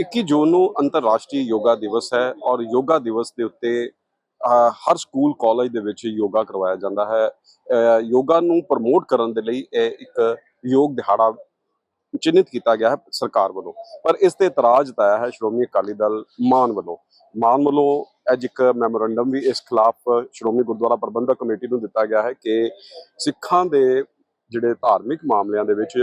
21 ਜੂਨ ਨੂੰ ਅੰਤਰਰਾਸ਼ਟਰੀ ਯੋਗਾ ਦਿਵਸ ਹੈ ਔਰ ਯੋਗਾ ਦਿਵਸ ਦੇ ਉੱਤੇ ਹਰ ਸਕੂਲ, ਕਾਲਜ ਦੇ ਵਿੱਚ ਯੋਗਾ ਕਰਵਾਇਆ ਜਾਂਦਾ ਹੈ। ਯੋਗਾ ਨੂੰ ਪ੍ਰਮੋਟ ਕਰਨ ਦੇ ਲਈ ਇਹ ਇੱਕ ਯੋਗ ਦਿਹਾੜਾ ਚਿੰਨ੍ਹਿਤ ਕੀਤਾ ਗਿਆ ਹੈ ਸਰਕਾਰ ਵੱਲੋਂ। ਪਰ ਇਸ ਤੇ ਇਤਰਾਜ਼ ਜਤਾਇਆ ਹੈ ਸ਼੍ਰੋਮਣੀ ਅਕਾਲੀ ਦਲ ਮਾਨ ਵੱਲੋਂ। ਮਾਨ ਵੱਲੋਂ ਅੱਜ ਇੱਕ ਮੈਮੋਰੰਡਮ ਵੀ ਇਸ ਖਿਲਾਫ ਸ਼੍ਰੋਮਣੀ ਗੁਰਦੁਆਰਾ ਪ੍ਰਬੰਧਕ ਕਮੇਟੀ ਨੂੰ ਦਿੱਤਾ ਗਿਆ ਹੈ ਕਿ ਸਿੱਖਾਂ ਦੇ ਜਿਹੜੇ ਧਾਰਮਿਕ ਮਾਮਲਿਆਂ ਦੇ ਵਿੱਚ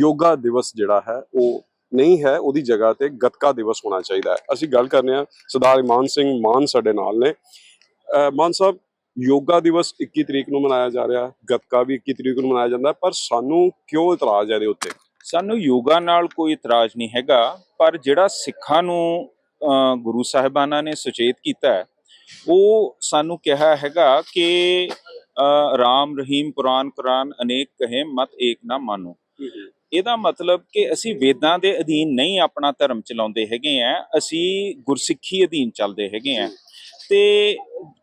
ਯੋਗਾ ਦਿਵਸ ਜਿਹੜਾ ਹੈ, ਉਹ ਨਹੀਂ ਹੈ ਉਹਦੀ ਜਗ੍ਹਾ ਤੇ ਗੱਤਕਾ ਦਿਵਸ ਹੋਣਾ ਚਾਹੀਦਾ ਹੈ। ਅਸੀਂ ਗੱਲ ਕਰਨੇ ਆ ਸਰਦਾਰ ਇਮਾਨ ਸਿੰਘ ਮਾਨ ਸਾਡੇ ਨਾਲ ਨੇ। ਮਾਨ ਸਾਹਿਬ ਯੋਗਾ ਦਿਵਸ 21 ਤਰੀਕ ਨੂੰ ਮਨਾਇਆ ਜਾ ਰਿਹਾ ਗੱਤਕਾ ਵੀ 21 ਤਰੀਕ ਨੂੰ ਮਨਾਇਆ ਜਾਂਦਾ ਪਰ ਸਾਨੂੰ ਕਿਉਂ ਇਤਰਾਜ਼ ਹੈ ਇਹਦੇ ਉੱਤੇ? ਸਾਨੂੰ ਯੋਗਾ ਨਾਲ ਕੋਈ ਇਤਰਾਜ਼ ਨਹੀਂ ਹੈਗਾ ਪਰ ਜਿਹੜਾ ਸਿੱਖਾਂ ਨੂੰ ਗੁਰੂ ਸਾਹਿਬਾਨਾਂ ਨੇ ਸੁਚੇਤ ਕੀਤਾ ਉਹ ਸਾਨੂੰ ਕਿਹਾ ਹੈਗਾ ਕਿ ਰਾਮ ਰਹੀਮ ਕੁਰਾਨ ਕੁਰਾਨ ਅਨੇਕ ਕਹੇ ਮਤ ਏਕ ਨਾ ਮਾਨੋ। ਇਹਦਾ ਮਤਲਬ ਕਿ ਅਸੀਂ ਵੇਦਾਂ ਦੇ ਅਧੀਨ ਨਹੀਂ ਆਪਣਾ ਧਰਮ ਚਲਾਉਂਦੇ ਹੈਗੇ ਆ ਅਸੀਂ ਗੁਰਸਿੱਖੀ ਅਧੀਨ ਚੱਲਦੇ ਹੈਗੇ ਆ। ਤੇ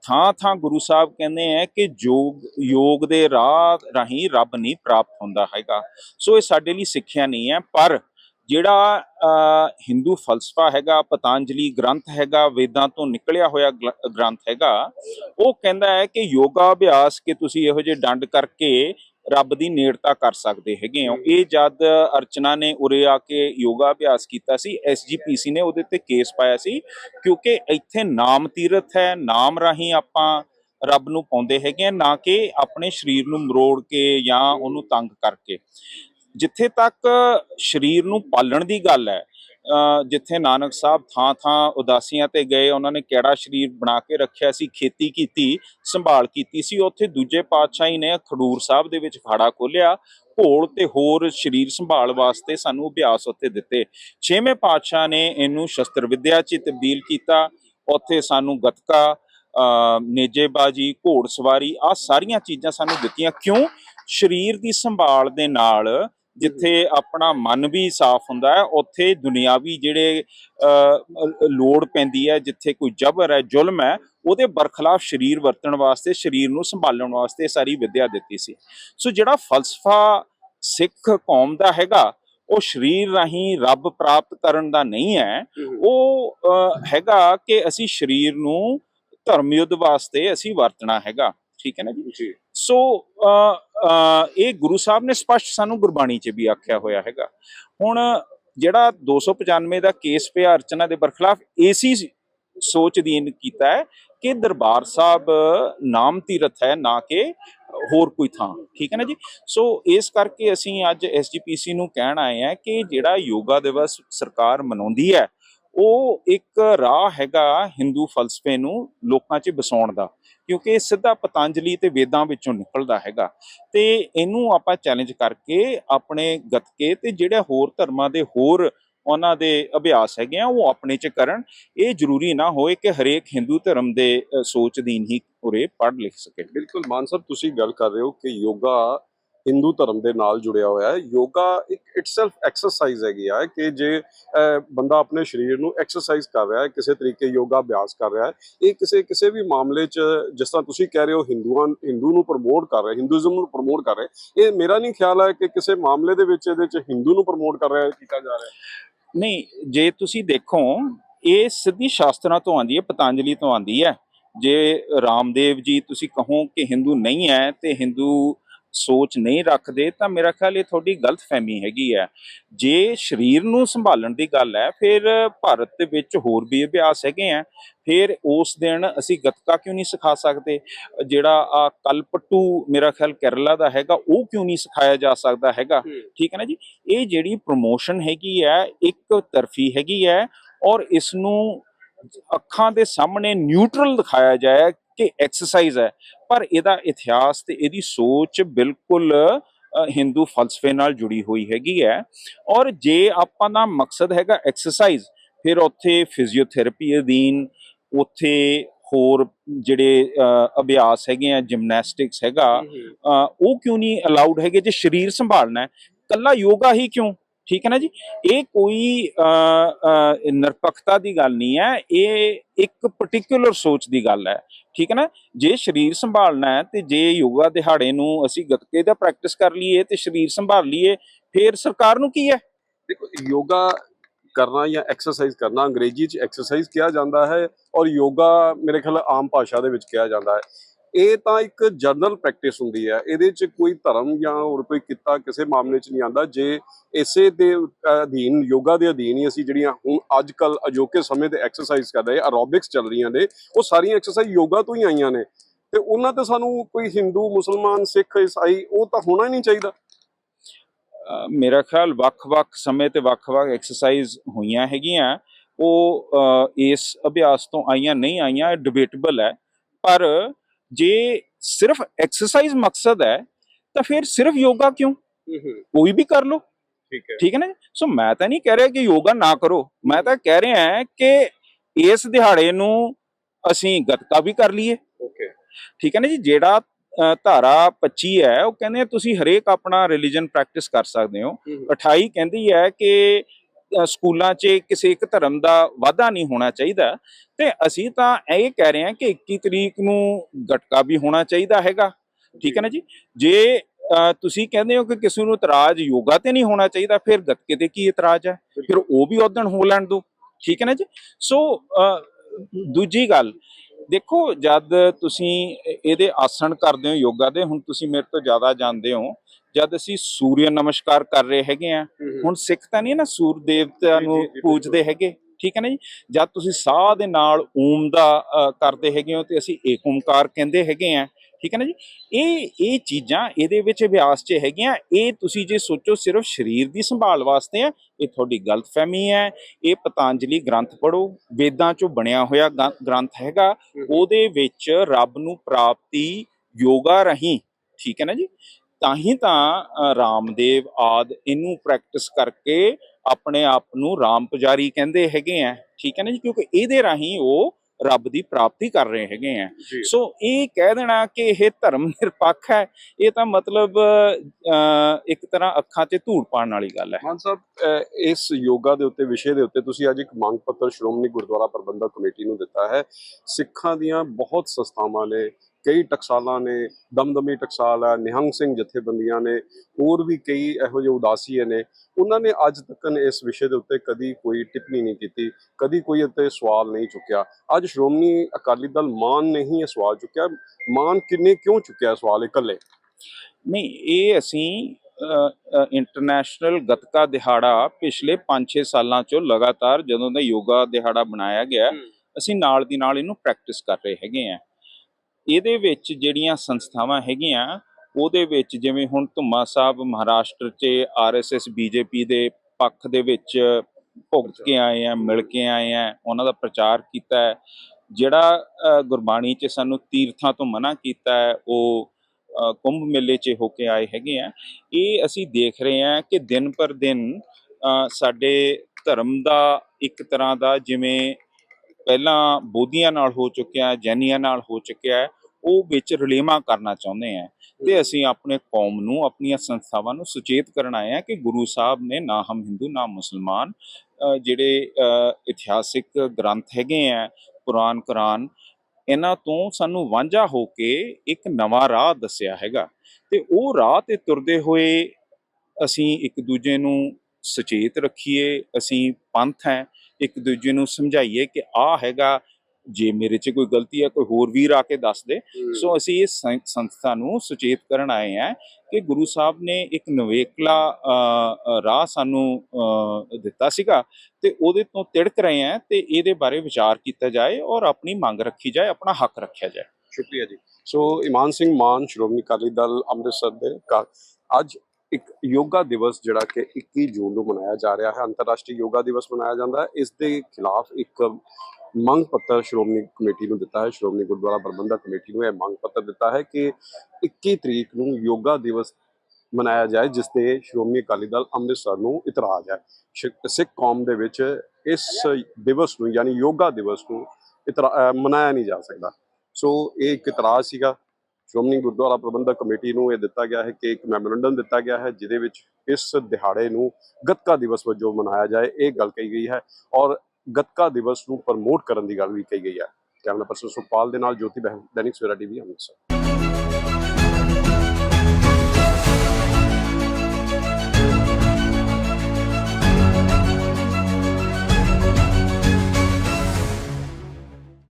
ਥਾਂ ਥਾਂ ਗੁਰੂ ਸਾਹਿਬ ਕਹਿੰਦੇ ਆ ਕਿ ਯੋਗ ਯੋਗ ਦੇ ਰਾਹ ਰਾਹੀਂ ਰੱਬ ਨਹੀਂ ਪ੍ਰਾਪਤ ਹੁੰਦਾ ਹੈਗਾ। ਸੋ ਇਹ ਸਾਡੇ ਲਈ ਸਿੱਖਿਆ ਨਹੀਂ ਹੈ ਪਰ ਜਿਹੜਾ ਹਿੰਦੂ ਫਲਸਫਾ ਹੈਗਾ ਪਤੰਜਲੀ ਗ੍ਰੰਥ ਹੈਗਾ ਵੇਦਾਂ ਤੋਂ ਨਿਕਲਿਆ ਹੋਇਆ ਗ੍ਰੰਥ ਹੈਗਾ ਉਹ ਕਹਿੰਦਾ ਹੈ ਕਿ ਯੋਗਾ ਅਭਿਆਸ ਕਿ ਤੁਸੀਂ ਇਹੋ ਜਿਹੇ ਡੰਡ ਕਰਕੇ ਰੱਬ ਦੀ ਨੇੜਤਾ ਕਰ ਸਕਦੇ ਹੈਗੇ ਹੋ। ਇਹ ਜਦ ਅਰਚਨਾ ਨੇ ਉਰੇ ਆ ਕੇ ਯੋਗਾ ਅਭਿਆਸ ਕੀਤਾ ਸੀ ਐਸਜੀਪੀਸੀ ਨੇ ਉਹਦੇ ਤੇ ਕੇਸ ਪਾਇਆ ਸੀ ਕਿਉਂਕਿ ਇੱਥੇ ਨਾਮ ਤੀਰਥ ਹੈ ਨਾਮ ਰਾਹੀਂ ਆਪਾਂ ਰੱਬ ਨੂੰ ਪਾਉਂਦੇ ਹੈਗੇ ਆ ਨਾ ਕਿ ਆਪਣੇ ਸਰੀਰ ਨੂੰ ਮਰੋੜ ਕੇ ਜਾਂ ਉਹਨੂੰ ਤੰਗ ਕਰਕੇ। ਜਿੱਥੇ ਤੱਕ ਸਰੀਰ ਨੂੰ ਪਾਲਣ ਦੀ ਗੱਲ ਹੈ ਜਿੱਥੇ ਨਾਨਕ ਸਾਹਿਬ ਥਾਂ ਥਾਂ ਉਦਾਸੀਆਂ ਤੇ ਗਏ, ਉਹਨਾਂ ਨੇ ਕਿਹੜਾ ਸਰੀਰ ਬਣਾ ਕੇ ਰੱਖਿਆ ਸੀ, ਖੇਤੀ ਕੀਤੀ, ਸੰਭਾਲ ਕੀਤੀ ਸੀ, ਉੱਥੇ ਦੂਜੇ ਪਾਤਸ਼ਾਹੀ ਨੇ ਖਡੂਰ ਸਾਹਿਬ ਦੇ ਵਿੱਚ ਖਾੜਾ ਖੋਲਿਆ ਘੋਲ ਤੇ ਹੋਰ ਸਰੀਰ ਸੰਭਾਲ ਵਾਸਤੇ ਸਾਨੂੰ ਅਭਿਆਸ ਉੱਥੇ ਦਿੱਤੇ। ਛੇਵੇਂ ਪਾਤਸ਼ਾਹ ਨੇ ਇਹਨੂੰ ਸ਼ਸਤਰ ਵਿਦਿਆ 'ਚ ਤਬਦੀਲ ਕੀਤਾ, ਉੱਥੇ ਸਾਨੂੰ ਗੱਤਕਾ ਨੇਜੇਬਾਜ਼ੀ, ਘੋੜ ਸਵਾਰੀ ਆ ਸਾਰੀਆਂ ਚੀਜ਼ਾਂ ਸਾਨੂੰ ਦਿੱਤੀਆਂ। ਕਿਉਂ? ਸਰੀਰ ਦੀ ਸੰਭਾਲ ਦੇ ਨਾਲ ਜਿੱਥੇ ਆਪਣਾ ਮਨ ਵੀ ਸਾਫ਼ ਹੁੰਦਾ ਹੈ ਉੱਥੇ ਦੁਨਿਆਵੀ ਜਿਹੜੇ ਲੋੜ ਪੈਂਦੀ ਹੈ ਜਿੱਥੇ ਕੋਈ ਜ਼ਬਰ ਹੈ ਜ਼ੁਲਮ ਹੈ ਉਹਦੇ ਬਰਖਲਾਫ ਸਰੀਰ ਵਰਤਣ ਵਾਸਤੇ ਸਰੀਰ ਨੂੰ ਸੰਭਾਲਣ ਵਾਸਤੇ ਸਾਰੀ ਵਿਦਿਆ ਦਿੱਤੀ ਸੀ। ਸੋ ਜਿਹੜਾ ਫਲਸਫਾ ਸਿੱਖ ਕੌਮ ਦਾ ਹੈਗਾ ਉਹ ਸਰੀਰ ਰਾਹੀਂ ਰੱਬ ਪ੍ਰਾਪਤ ਕਰਨ ਦਾ ਨਹੀਂ ਹੈ ਉਹ ਹੈਗਾ ਕਿ ਅਸੀਂ ਸਰੀਰ ਨੂੰ ਧਰਮ ਯੁੱਧ ਵਾਸਤੇ ਅਸੀਂ ਵਰਤਣਾ ਹੈਗਾ। ਠੀਕ ਹੈ ਨਾ ਜੀ? ਜੀ। ਸੋ ਇਹ ਗੁਰੂ ਸਾਹਿਬ ਨੇ ਸਪਸ਼ਟ ਸਾਨੂੰ ਗੁਰਬਾਣੀ 'ਚ ਵੀ ਆਖਿਆ ਹੋਇਆ ਹੈਗਾ। ਹੁਣ ਜਿਹੜਾ 295 ਦਾ ਕੇਸ ਪਿਆ ਅਰਚਨਾ ਦੇ ਬਰਖਲਾਫ ਏਸੀ ਸੋਚ ਅਧੀਨ ਕੀਤਾ ਹੈ ਕਿ ਦਰਬਾਰ ਸਾਹਿਬ ਨਾਮ ਤੀਰਥ ਹੈ ਨਾ ਕਿ ਹੋਰ ਕੋਈ ਥਾਂ ਠੀਕ ਹੈ ਨਾ ਜੀ? ਸੋ ਇਸ ਕਰਕੇ ਅਸੀਂ ਅੱਜ ਐਸਜੀਪੀਸੀ ਨੂੰ ਕਹਿਣ ਆਏ ਆ ਕਿ ਜਿਹੜਾ ਯੋਗਾ ਦਿਵਸ ਸਰਕਾਰ ਮਨਾਉਂਦੀ ਹੈ ਉਹ ਇੱਕ ਰਾਹ ਹੈਗਾ ਹਿੰਦੂ ਫਲਸਫੇ ਨੂੰ ਲੋਕਾਂ 'ਚ ਵਸਾਉਣ ਦਾ, ਕਿਉਂਕਿ ਇਹ ਸਿੱਧਾ ਪਤੰਜਲੀ ਤੇ ਵੇਦਾਂ ਵਿੱਚੋਂ ਨਿਕਲਦਾ ਹੈਗਾ। ਤੇ ਇਹਨੂੰ ਆਪਾਂ ਚੈਲੰਜ ਕਰਕੇ ਆਪਣੇ ਗੱਤਕੇ ਤੇ ਜਿਹੜੇ ਹੋਰ ਧਰਮਾਂ ਦੇ ਹੋਰ ਉਹਨਾਂ ਦੇ ਅਭਿਆਸ ਹੈਗੇ ਆ, ਉਹ ਆਪਣੇ ਚ ਕਰਨ। ਇਹ ਜ਼ਰੂਰੀ ਨਾ ਹੋਏ ਕਿ ਹਰੇਕ ਹਿੰਦੂ ਧਰਮ ਦੇ ਸੋਚ ਅਧੀਨ ਹੀ ਉਰੇ ਪੜ੍ਹ ਲਿਖ ਸਕੇ। ਬਿਲਕੁਲ, ਮਾਨ ਸਾਹਿਬ, ਤੁਸੀਂ ਗੱਲ ਕਰ ਰਹੇ ਹੋ ਕਿ ਯੋਗਾ ਹਿੰਦੂ ਧਰਮ ਦੇ ਨਾਲ ਜੁੜਿਆ ਹੋਇਆ ਹੈ। ਯੋਗਾ ਇੱਕ ਇਟਸੈਲਫ ਐਕਸਰਸਾਈਜ਼ ਹੈਗੀ ਆ ਕਿ ਜੇ ਬੰਦਾ ਆਪਣੇ ਸਰੀਰ ਨੂੰ ਐਕਸਰਸਾਈਜ਼ ਕਰ ਰਿਹਾ ਹੈ, ਕਿਸੇ ਤਰੀਕੇ ਯੋਗਾ ਅਭਿਆਸ ਕਰ ਰਿਹਾ ਹੈ, ਇਹ ਕਿਸੇ ਕਿਸੇ ਵੀ ਮਾਮਲੇ 'ਚ ਜਿਸ ਤਰ੍ਹਾਂ ਤੁਸੀਂ ਕਹਿ ਰਹੇ ਹੋ ਹਿੰਦੂਆਂ ਹਿੰਦੂ ਨੂੰ ਪ੍ਰਮੋਟ ਕਰ ਰਿਹਾ ਹਿੰਦੂਇਜ਼ਮ ਨੂੰ ਪ੍ਰਮੋਟ ਕਰ ਰਿਹਾ, ਇਹ ਮੇਰਾ ਨਹੀਂ ਖਿਆਲ ਹੈ ਕਿ ਕਿਸੇ ਮਾਮਲੇ ਦੇ ਵਿੱਚ ਇਹਦੇ 'ਚ ਹਿੰਦੂ ਨੂੰ ਪ੍ਰਮੋਟ ਕਰ ਰਿਹਾ ਕੀਤਾ ਜਾ ਰਿਹਾ ਨਹੀਂ, ਜੇ ਤੁਸੀਂ ਦੇਖੋ, ਇਹ ਸਿੱਧੀ ਸ਼ਾਸਤਰਾਂ ਤੋਂ ਆਂਦੀ ਹੈ, ਪਤੰਜਲੀ ਤੋਂ ਆਂਦੀ ਹੈ। ਜੇ ਰਾਮਦੇਵ ਜੀ ਤੁਸੀਂ ਕਹੋ ਕਿ ਹਿੰਦੂ ਨਹੀਂ ਹੈ, ਤੇ ਹਿੰਦੂ ਸੋਚ ਨਹੀਂ ਰੱਖਦੇ ਤਾਂ ਮੇਰਾ ਖਿਆਲ ਇਹ ਤੁਹਾਡੀ ਗਲਤਫਹਿਮੀ ਹੈਗੀ ਹੈ। ਜੇ ਸਰੀਰ ਨੂੰ ਸੰਭਾਲਣ ਦੀ ਗੱਲ ਹੈ ਫਿਰ ਭਾਰਤ ਦੇ ਵਿੱਚ ਹੋਰ ਵੀ ਅਭਿਆਸ ਹੈਗੇ ਆ। ਫਿਰ ਉਸ ਦਿਨ ਅਸੀਂ ਗੱਤਕਾ ਕਿਉਂ ਨਹੀਂ ਸਿਖਾ ਸਕਦੇ? ਜਿਹੜਾ ਆ ਕਲਪਟੂ ਮੇਰਾ ਖਿਆਲ ਕੇਰਲਾ ਦਾ ਹੈਗਾ ਉਹ ਕਿਉਂ ਨਹੀਂ ਸਿਖਾਇਆ ਜਾ ਸਕਦਾ ਹੈਗਾ? ਠੀਕ ਹੈ ਨਾ ਜੀ? ਇਹ ਜਿਹੜੀ ਪ੍ਰੋਮੋਸ਼ਨ ਹੈਗੀ ਹੈ ਇੱਕ ਤਰਫੀ ਹੈਗੀ ਹੈ ਔਰ ਇਸ ਨੂੰ ਅੱਖਾਂ ਦੇ ਸਾਹਮਣੇ ਨਿਊਟਰਲ ਦਿਖਾਇਆ ਜਾਏ ਕਿ ਐਕਸਰਸਾਈਜ਼ ਹੈ। ਪਰ ਇਹਦਾ ਇਤਿਹਾਸ ਤੇ ਇਹਦੀ ਸੋਚ ਬਿਲਕੁਲ ਹਿੰਦੂ ਫਲਸਫੇ ਨਾਲ ਜੁੜੀ ਹੋਈ ਹੈਗੀ ਹੈ। ਔਰ ਜੇ ਆਪਾਂ ਦਾ ਮਕਸਦ ਹੈਗਾ ਐਕਸਰਸਾਈਜ਼ ਫਿਰ ਉੱਥੇ ਫਿਜ਼ੀਓਥੈਰੇਪੀ ਅਧੀਨ ਉੱਥੇ ਹੋਰ ਜਿਹੜੇ ਅਭਿਆਸ ਹੈਗੇ ਆ ਜਿਮਨੈਸਟਿਕਸ ਹੈਗਾ ਉਹ ਕਿਉਂ ਨਹੀਂ ਅਲਾਉਡ ਹੈਗੇ? ਜੇ ਸਰੀਰ ਸੰਭਾਲਣਾ ਹੈ ਕੱਲਾ ਯੋਗਾ ਹੀ ਕਿਉਂ? ਠੀਕ ਹੈ ਨਾ ਜੀ? ਇਹ ਕੋਈ ਨਿਰਪੱਖਤਾ ਦੀ ਗੱਲ ਨਹੀਂ ਹੈ, ਇਹ ਇੱਕ ਪਾਰਟਿਕੂਲਰ ਸੋਚ ਦੀ ਗੱਲ ਹੈ, ਠੀਕ ਹੈ ਨਾ? ਜੇ ਸਰੀਰ ਸੰਭਾਲਣਾ ਹੈ ਤੇ ਜੇ ਯੋਗਾ ਦਿਹਾੜੇ ਨੂੰ ਅਸੀਂ ਗੱਤਕੇ ਦਾ ਪ੍ਰੈਕਟਿਸ ਕਰ ਲਈਏ ਤੇ ਸਰੀਰ ਸੰਭਾਲ ਲਈਏ, ਫਿਰ ਸਰਕਾਰ ਨੂੰ ਕੀ ਹੈ? ਦੇਖੋ, ਯੋਗਾ ਕਰਨਾ ਜਾਂ ਐਕਸਰਸਾਈਜ਼ ਕਰਨਾ, ਅੰਗਰੇਜ਼ੀ 'ਚ ਐਕਸਰਸਾਈਜ਼ ਕਿਹਾ ਜਾਂਦਾ ਹੈ ਔਰ ਯੋਗਾ ਮੇਰੇ ਖਿਆਲ ਆਮ ਭਾਸ਼ਾ ਦੇ ਵਿੱਚ ਕਿਹਾ ਜਾਂਦਾ ਹੈ। ਇਹ ਤਾਂ ਇੱਕ ਜਨਰਲ ਪ੍ਰੈਕਟਿਸ ਹੁੰਦੀ ਹੈ। ਇਹਦੇ 'ਚ ਕੋਈ ਧਰਮ ਜਾਂ ਹੋਰ ਕੋਈ ਕਿੱਤਾ ਕਿਸੇ ਮਾਮਲੇ 'ਚ ਨਹੀਂ ਆਂਦਾ। ਜੇ ਇਸੇ ਦੇ ਅਧੀਨ, ਯੋਗਾ ਦੇ ਅਧੀਨ ਹੀ ਅਸੀਂ ਜਿਹੜੀਆਂ ਹੁਣ ਅੱਜ ਕੱਲ ਅਜੋਕੇ ਸਮੇਂ ਤੇ ਐਕਸਰਸਾਈਜ਼ ਕਰ ਰਹੇ ਐਰੋਬਿਕਸ ਚੱਲ ਰਹੀਆਂ ਨੇ, ਉਹ ਸਾਰੀਆਂ ਐਕਸਰਸਾਈਜ਼ ਯੋਗਾ ਤੋਂ ਹੀ ਆਈਆਂ ਨੇ। ਤੇ ਉਹਨਾਂ ਤੇ ਸਾਨੂੰ ਕੋਈ ਹਿੰਦੂ, ਮੁਸਲਮਾਨ, ਸਿੱਖ, ਈਸਾਈ, ਉਹ ਤਾਂ ਹੋਣਾ ਹੀ ਨਹੀਂ ਚਾਹੀਦਾ। ਮੇਰਾ ਖਿਆਲ ਵੱਖ-ਵੱਖ ਸਮੇਂ ਤੇ ਵੱਖ-ਵੱਖ ਐਕਸਰਸਾਈਜ਼ ਹੋਈਆਂ ਹੈਗੀਆਂ। ਉਹ ਇਸ ਅਭਿਆਸ ਤੋਂ ਆਈਆਂ, ਨਹੀਂ ਆਈਆਂ ਡਿਬੇਟੇਬਲ ਹੈ। ਪਰ ਜੇ ਸਿਰਫ ਐਕਸਰਸਾਈਜ਼ ਮਕਸਦ ਹੈ ਤਾਂ ਫਿਰ ਸਿਰਫ ਯੋਗਾ ਕਿਉਂ? ਕੋਈ ਵੀ ਕਰ ਲਓ। ਠੀਕ ਹੈ। ਠੀਕ ਹੈ ਨਾ? ਸੋ ਮੈਂ ਤਾਂ ਨਹੀਂ ਕਹਿ ਰਿਹਾ ਕਿ ਯੋਗਾ ਨਾ ਕਰੋ। ਮੈਂ ਤਾਂ ਕਹਿ ਰਿਹਾ ਹਾਂ ਕਿ ਇਸ ਦਿਹਾੜੇ ਨੂੰ ਅਸੀਂ ਗੱਤਕਾ ਵੀ ਕਰ ਲਈਏ। ਓਕੇ ਠੀਕ ਹੈ ਨਾ ਜੀ? ਜਿਹੜਾ ਧਾਰਾ 25 ਹੈ ਉਹ ਕਹਿੰਦੇ ਤੁਸੀਂ ਹਰੇਕ ਆਪਣਾ ਰਿਲੀਜੀਅਨ ਪ੍ਰੈਕਟਿਸ ਕਰ ਸਕਦੇ ਹੋ। 28 ਕਹਿੰਦੀ ਹੈ ਕਿ ਸਕੂਲਾਂ 'ਚ ਕਿਸੇ ਇੱਕ ਧਰਮ ਦਾ ਵਾਧਾ ਨਹੀਂ ਹੋਣਾ ਚਾਹੀਦਾ। ਤੇ ਅਸੀਂ ਤਾਂ ਇਹ ਕਹਿ ਰਹੇ ਹਾਂ ਕਿ 21 ਤਰੀਕ ਨੂੰ ਗਟਕਾ ਵੀ ਹੋਣਾ ਚਾਹੀਦਾ ਹੈਗਾ। ਠੀਕ ਹੈ ਨਾ ਜੀ? ਜੇ ਤੁਸੀਂ ਕਹਿੰਦੇ ਹੋ ਕਿ ਕਿਸੇ ਨੂੰ ਇਤਰਾਜ਼ ਯੋਗਾ ਤੇ ਨਹੀਂ ਹੋਣਾ ਚਾਹੀਦਾ ਫਿਰ ਗੱਤਕੇ ਤੇ ਕੀ ਇਤਰਾਜ਼ ਹੈ? ਫਿਰ ਉਹ ਵੀ ਉਦਣ ਹੋ ਲੈਣ ਦਿਓ ਠੀਕ ਹੈ ਨਾ ਜੀ? ਸੋ ਦੂਜੀ ਗੱਲ ਦੇਖੋ ਜਦ ਤੁਸੀਂ ਇਹ- ਇਹਦੇ ਆਸਣ ਕਰਦੇ ਹੋ ਯੋਗਾ ਦੇ ਹੁਣ ਤੁਸੀਂ ਮੇਰੇ ਤੋਂ ਜ਼ਿਆਦਾ ਜਾਣਦੇ ਹੋ। ਜਦ ਅਸੀਂ ਸੂਰਯ ਨਮਸਕਾਰ ਕਰ ਰਹੇ ਹੈਗੇ ਆ ਹੁਣ ਸਿੱਖ ਤਾਂ ਨਹੀਂ ਨਾ ਸੂਰ ਦੇਵਤਾ ਨੂੰ ਪੂਜਦੇ ਹੈਗੇ ਠੀਕ ਹੈ ਨਾ ਜੀ? ਜਦ ਤੁਸੀਂ ਸਾਹ ਦੇ ਨਾਲ ਓਮ ਦਾ ਕਰਦੇ ਹੈਗੇ ਹੋ ਤੇ ਅਸੀਂ ਏਕ ਓਮਕਾਰ ਕਹਿੰਦੇ ਹੈਗੇ ਆ ਠੀਕ ਹੈ ਨਾ ਜੀ? ਇਹ ਇਹ ਚੀਜ਼ਾਂ ਇਹਦੇ ਵਿੱਚ ਅਭਿਆਸ 'ਚ ਹੈਗੀਆਂ ਇਹ ਤੁਸੀਂ ਜੇ ਸੋਚੋ ਸਿਰਫ ਸਰੀਰ ਦੀ ਸੰਭਾਲ ਵਾਸਤੇ ਆ ਇਹ ਤੁਹਾਡੀ ਗਲਤਫਹਿਮੀ ਹੈ ਇਹ ਪਤੰਜਲੀ ਗ੍ਰੰਥ ਪੜੋ ਵੇਦਾਂ 'ਚੋਂ ਬਣਿਆ ਹੋਇਆ ਗ੍ਰੰ- ਗ੍ਰੰਥ ਹੈਗਾ ਉਹਦੇ ਵਿੱਚ ਰੱਬ ਨੂੰ ਪ੍ਰਾਪਤੀ ਯੋਗਾ ਰਹੀ ਠੀਕ ਹੈ ਨਾ ਜੀ? ਤਾਂ ਹੀ ਤਾਂ ਰਾਮਦੇਵ ਆਦ ਇਹਨੂੰ ਪ੍ਰੈਕਟਿਸ ਕਰਕੇ ਆਪਣੇ ਆਪ ਨੂੰ ਰਾਮ ਪੁਜਾਰੀ ਕਹਿੰਦੇ ਹੈਗੇ ਆ ਠੀਕ ਹੈ ਨਾ ਜੀ? ਕਿਉਂਕਿ ਇਹਦੇ ਰਾਹੀਂ ਉਹ ਰੱਬ ਦੀ ਪ੍ਰਾਪਤੀ ਕਰ ਰਹੇ ਹੈਗੇ ਆ ਸੋ ਇਹ ਕਹਿ ਦੇਣਾ ਕਿ ਇਹ ਧਰਮ ਨਿਰਪੱਖ ਹੈ ਇਹ ਤਾਂ ਮਤਲਬ ਇੱਕ ਤਰ੍ਹਾਂ ਅੱਖਾਂ 'ਤੇ ਧੂੜ ਪਾਉਣ ਵਾਲੀ ਗੱਲ ਹੈ ਮਾਨ ਸਾਹਿਬ ਇਸ ਯੋਗਾ ਦੇ ਉੱਤੇ ਵਿਸ਼ੇ ਦੇ ਉੱਤੇ ਤੁਸੀਂ ਅੱਜ ਇੱਕ ਮੰਗ ਪੱਤਰ ਸ਼੍ਰੋਮਣੀ ਗੁਰਦੁਆਰਾ ਪ੍ਰਬੰਧਕ ਕਮੇਟੀ ਨੂੰ ਦਿੱਤਾ ਹੈ। ਸਿੱਖਾਂ ਦੀਆਂ ਬਹੁਤ ਸੰਸਥਾਵਾਂ ਨੇ ਕਈ ਟਕਸਾਲਾਂ ਨੇ ਦਮਦਮੀ ਟਕਸਾਲ ਹੈ ਨਿਹੰਗ ਸਿੰਘ ਜਥੇਬੰਦੀਆਂ ਨੇ ਹੋਰ ਵੀ ਕਈ ਇਹੋ ਜਿਹੇ ਉਦਾਸੀਏ ਨੇ। ਉਹਨਾਂ ਨੇ ਅੱਜ ਤੱਕ ਇਸ ਵਿਸ਼ੇ ਦੇ ਉੱਤੇ ਕਦੀ ਕੋਈ ਟਿੱਪਣੀ ਨਹੀਂ ਕੀਤੀ ਕਦੀ ਕੋਈ ਉੱਤੇ ਸਵਾਲ ਨਹੀਂ ਚੁੱਕਿਆ। ਅੱਜ ਸ਼੍ਰੋਮਣੀ ਅਕਾਲੀ ਦਲ ਮਾਨ ਨੇ ਹੀ ਇਹ ਸਵਾਲ ਚੁੱਕਿਆ। ਮਾਨ ਕਿੰਨੇ ਕਿਉਂ ਚੁੱਕਿਆ ਸਵਾਲ ਇਕੱਲੇ? ਨਹੀਂ ਇਹ ਅਸੀਂ ਇੰਟਰਨੈਸ਼ਨਲ ਗਤਕਾ ਦਿਹਾੜਾ ਪਿਛਲੇ 5-6 ਸਾਲਾਂ ਚੋਂ ਲਗਾਤਾਰ ਜਦੋਂ ਦਾ ਯੋਗਾ ਦਿਹਾੜਾ ਬਣਾਇਆ ਗਿਆ। ਅਸੀਂ ਨਾਲ ਦੀ ਨਾਲ ਇਹਨੂੰ ਪ੍ਰੈਕਟਿਸ ਕਰ ਰਹੇ ਹੈਗੇ ਆ। ਇਹਦੇ ਵਿੱਚ ਜਿਹੜੀਆਂ ਸੰਸਥਾਵਾਂ ਹੈਗੀਆਂ ਉਹਦੇ ਵਿੱਚ ਜਿਵੇਂ ਹੁਣ ਧੁੰਮਾ ਸਾਹਿਬ ਮਹਾਰਾਸ਼ਟਰ 'ਚ ਆਰਐਸਐਸ ਬੀਜੇਪੀ ਦੇ ਪੱਖ ਦੇ ਵਿੱਚ ਭੁਗਤ ਕੇ ਆਏ ਆ ਮਿਲ ਕੇ ਆਏ ਆ ਉਹਨਾਂ ਦਾ ਪ੍ਰਚਾਰ ਕੀਤਾ ਹੈ। ਜਿਹੜਾ ਗੁਰਬਾਣੀ 'ਚ ਸਾਨੂੰ ਤੀਰਥਾਂ ਤੋਂ ਮਨਾ ਕੀਤਾ ਹੈ ਉਹ ਕੁੰਭ ਮੇਲੇ 'ਚ ਹੋ ਕੇ ਆਏ ਹੈਗੇ ਆ। ਇਹ ਅਸੀਂ ਦੇਖ ਰਹੇ ਹਾਂ ਕਿ ਦਿਨ ਪਰ ਦਿਨ ਸਾਡੇ ਧਰਮ ਦਾ ਇੱਕ ਤਰ੍ਹਾਂ ਦਾ ਜਿਵੇਂ ਪਹਿਲਾਂ ਬੋਧੀਆਂ ਨਾਲ ਹੋ ਚੁੱਕਿਆ ਜੈਨੀਆਂ ਨਾਲ ਹੋ ਚੁੱਕਿਆ ਉਹ ਵਿੱਚ ਰਲੇਮਾ ਕਰਨਾ ਚਾਹੁੰਦੇ ਆ। ਤੇ ਅਸੀਂ ਆਪਣੇ ਕੌਮ ਨੂੰ ਆਪਣੀਆਂ ਸੰਸਥਾਵਾਂ ਨੂੰ ਸੁਚੇਤ ਕਰਨ ਆਏ ਆ ਕਿ ਗੁਰੂ ਸਾਹਿਬ ਨੇ ਨਾ ਹਮ ਹਿੰਦੂ ਨਾ ਮੁਸਲਮਾਨ ਜਿਹੜੇ ਇਤਿਹਾਸਿਕ ਗ੍ਰੰਥ ਹੈਗੇ ਆ ਕੁਰਾਨ ਕੁਰਾਨ ਇਹਨਾਂ ਤੋਂ ਸਾਨੂੰ ਵਾਂਝਾ ਹੋ ਕੇ ਇੱਕ ਨਵਾਂ ਰਾਹ ਦੱਸਿਆ ਹੈਗਾ। ਤੇ ਉਹ ਰਾਹ ਤੇ ਤੁਰਦੇ ਹੋਏ ਅਸੀਂ ਇੱਕ ਦੂਜੇ ਨੂੰ ਸੁਚੇਤ ਰੱਖੀਏ ਅਸੀਂ ਪੰਥ ਹੈ ਇੱਕ ਦੂਜੇ ਨੂੰ ਸਮਝਾਈਏ ਕਿ ਆ ਹੈਗਾ ਜੇ ਮੇਰੇ 'ਚ ਕੋਈ ਗਲਤੀ ਹੈ ਕੋਈ ਹੋਰ ਵੀਰ ਆ ਕੇ ਦੱਸ ਦੇ। ਸੋ ਅਸੀਂ ਇਸ ਸੰਸਥਾ ਨੂੰ ਸੁਚੇਤ ਕਰਨ ਆਏ ਹਾਂ ਕਿ ਗੁਰੂ ਸਾਹਿਬ ਨੇ ਇੱਕ ਨਵੇਕਲਾ ਰਾਹ ਸਾਨੂੰ ਦਿੱਤਾ ਸੀਗਾ ਤੇ ਉਹਦੇ ਤੋਂ ਤਿੜਕ ਰਹੇ ਹਾਂ ਤੇ ਇਹਦੇ ਬਾਰੇ ਵਿਚਾਰ ਕੀਤਾ ਜਾਏ ਔਰ ਆਪਣੀ ਮੰਗ ਰੱਖੀ ਜਾਏ ਆਪਣਾ ਹੱਕ ਰੱਖਿਆ ਜਾਏ। ਸ਼ੁਕਰੀਆ ਜੀ। ਸੋ ਇਮਾਨ ਸਿੰਘ ਮਾਨ ਸ਼੍ਰੋਮਣੀ ਅਕਾਲੀ ਦਲ ਅੰਮ੍ਰਿਤਸਰ ਦੇ ਕਾ- ਅੱਜ ਇੱਕ ਯੋਗਾ ਦਿਵਸ ਜਿਹੜਾ ਕਿ 21 ਜੂਨ ਨੂੰ ਮਨਾਇਆ ਜਾ ਰਿਹਾ ਹੈ। ਅੰਤਰਰਾਸ਼ਟਰੀ ਯੋਗਾ ਦਿਵਸ ਮਨਾਇਆ ਜਾਂਦਾ ਹੈ। ਇਸ ਦੇ ਖਿਲਾਫ ਇੱਕ ਮੰਗ ਪੱਤਰ ਸ਼੍ਰੋਮਣੀ ਕਮੇਟੀ ਨੂੰ ਦਿੱਤਾ ਹੈ, ਸ਼੍ਰੋਮਣੀ ਗੁਰਦੁਆਰਾ ਪ੍ਰਬੰਧਕ ਕਮੇਟੀ ਨੂੰ ਇਹ ਮੰਗ ਪੱਤਰ ਦਿੱਤਾ ਹੈ ਕਿ 21 ਤਰੀਕ ਨੂੰ ਯੋਗਾ ਦਿਵਸ ਮਨਾਇਆ ਜਾਏ, ਜਿਸ ਤੇ ਸ਼੍ਰੋਮਣੀ ਅਕਾਲੀ ਦਲ ਅੰਮ੍ਰਿਤਸਰ ਨੂੰ ਇਤਰਾਜ਼ ਹੈ। ਸਿੱਖ- ਕੌਮ ਦੇ ਵਿੱਚ ਇਸ ਦਿਵਸ ਨੂੰ ਯਾਨੀ ਯੋਗਾ ਦਿਵਸ ਨੂੰ ਇਤਰਾ- ਮਨਾਇਆ ਨਹੀਂ ਜਾ ਸਕਦਾ। ਸੋ ਇਹ ਇੱਕ ਇਤਰਾਜ਼ ਸੀਗਾ। ਸ਼੍ਰੋਮਣੀ ਗੁਰਦੁਆਰਾ ਪ੍ਰਬੰਧਕ ਕਮੇਟੀ ਨੂੰ ਇਹ ਦਿੱਤਾ ਗਿਆ ਹੈ ਕਿ ਇੱਕ ਮੈਮੋਰੰਡਮ ਦਿੱਤਾ ਗਿਆ ਹੈ, ਜਿਹਦੇ ਵਿੱਚ ਇਸ ਦਿਹਾੜੇ ਨੂੰ ਗੱਤਕਾ ਦਿਵਸ ਵਜੋਂ ਮਨਾਇਆ ਜਾਏ, ਇਹ ਗੱਲ ਕਹੀ ਗਈ ਹੈ। ਔਰ ਗੱਤਕਾ ਦਿਵਸ ਨੂੰ ਪ੍ਰਮੋਟ ਕਰਨ ਦੀ ਗੱਲ ਵੀ ਕਹੀ ਗਈ ਹੈ। ਕੈਮਰਾ ਪਰਸਨ ਸੁਪਾਲ ਦੇ ਨਾਲ ਜੋਤੀ ਬਹਿ ਦੈਨਿਕ ਸਵੇਰਾ ਟੀਵੀ ਅੰਮ੍ਰਿਤਸਰ।